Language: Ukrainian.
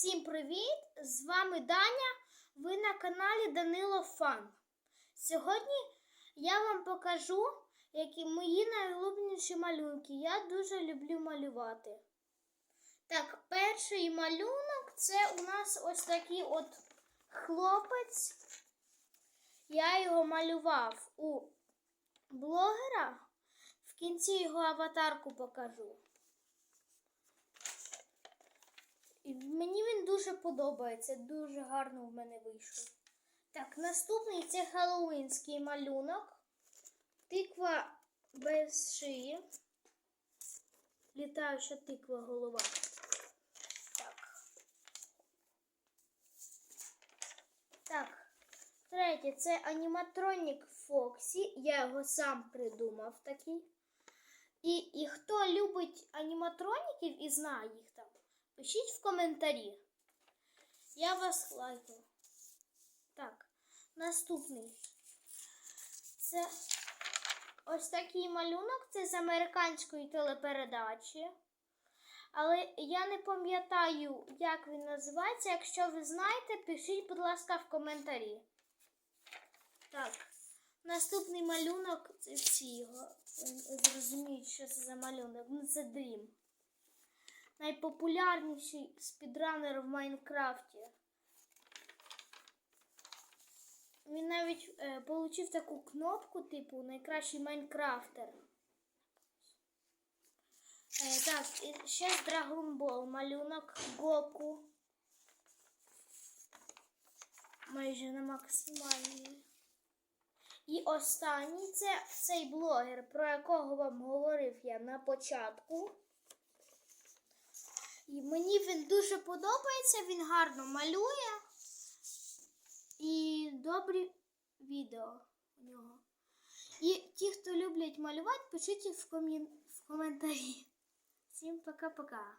Всім привіт! З вами Даня. Ви на каналі Данило Фан. Сьогодні я вам покажу які мої найулюбленіші малюнки. Я дуже люблю малювати. Так, перший малюнок це у нас ось такий от хлопець. Я його малював у блогера. В кінці його аватарку покажу. І мені дуже подобається, дуже гарно в мене вийшов. Так, наступний це хеллоуінський малюнок. Тиква без шиї. Літаюча тиква голова. Так. Так. Третє це аніматронік Фоксі. Я його сам придумав такий. І, і хто любить аніматроніків і знає їх там, пишіть в коментарі. Я вас лайкаю. Так, наступний. Це ось такий малюнок. Це з американської телепередачі. Але я не пам'ятаю, як він називається. Якщо ви знаєте, пишіть, будь ласка, в коментарі. Так, наступний малюнок всі його зрозуміють, що це за малюнок. Ну, це Dream. Найпопулярніший спідранер в Майнкрафті. Він навіть е, отримав таку кнопку, типу найкращий Майнкрафтер. Е, так, і ще Ball малюнок Гоку. Майже на максимальній. І останній це цей блогер, про якого вам говорив я на початку. Він дуже подобається, він гарно малює. І добрі відео у нього. І ті, хто люблять малювати, пишіть в, комі... в коментарі. Всім пока-пока.